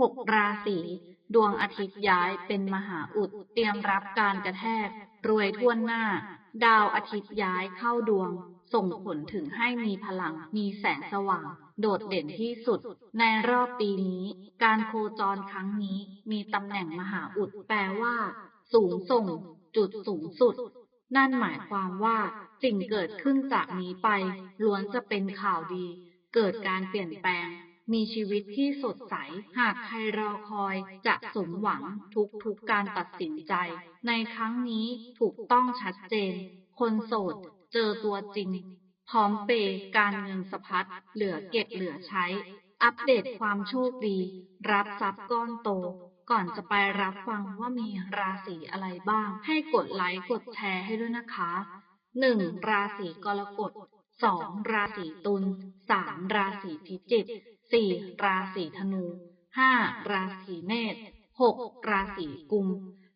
หกราศีดวงอาทิตย์ย้ายเป็นมหาอุด เตรียมรับการกระแทก รวยทั่วหน้า ดาวอาทิตย์ย้ายเข้าดวง ส่งผลถึงให้มีพลัง มีแสงสว่าง โดดเด่นที่สุด ในรอบปีนี้ การโคจรครั้งนี้ มีตำแหน่งมหาอุด แปลว่า สูงส่ง จุดสูงสุด นั่นหมายความว่าสิ่งเกิดขึ้นจากนี้ไป ล้วนจะเป็นข่าวดี เกิดการเปลี่ยนแปลง มีชีวิตที่สดใส หากใครรอคอยจะสมหวังทุกทุกๆการตัดสินใจ ในครั้งนี้ถูกต้องชัดเจน คนโสดเจอตัวจริง พร้อมเปย์การเงินสะพัดเหลือเก็บเหลือใช้ อัปเดตความโชคดี รับทรัพย์ก้อนโต ก่อนจะไปรับฟังว่ามีราศีอะไรบ้าง ให้กดไลค์กดแชร์ให้ด้วยนะคะหนึ่งราศีกรกฎสองราศีตุลสามราศีพิจิก สี่ราศีธนูห้าราศีเมษหกราศีกุม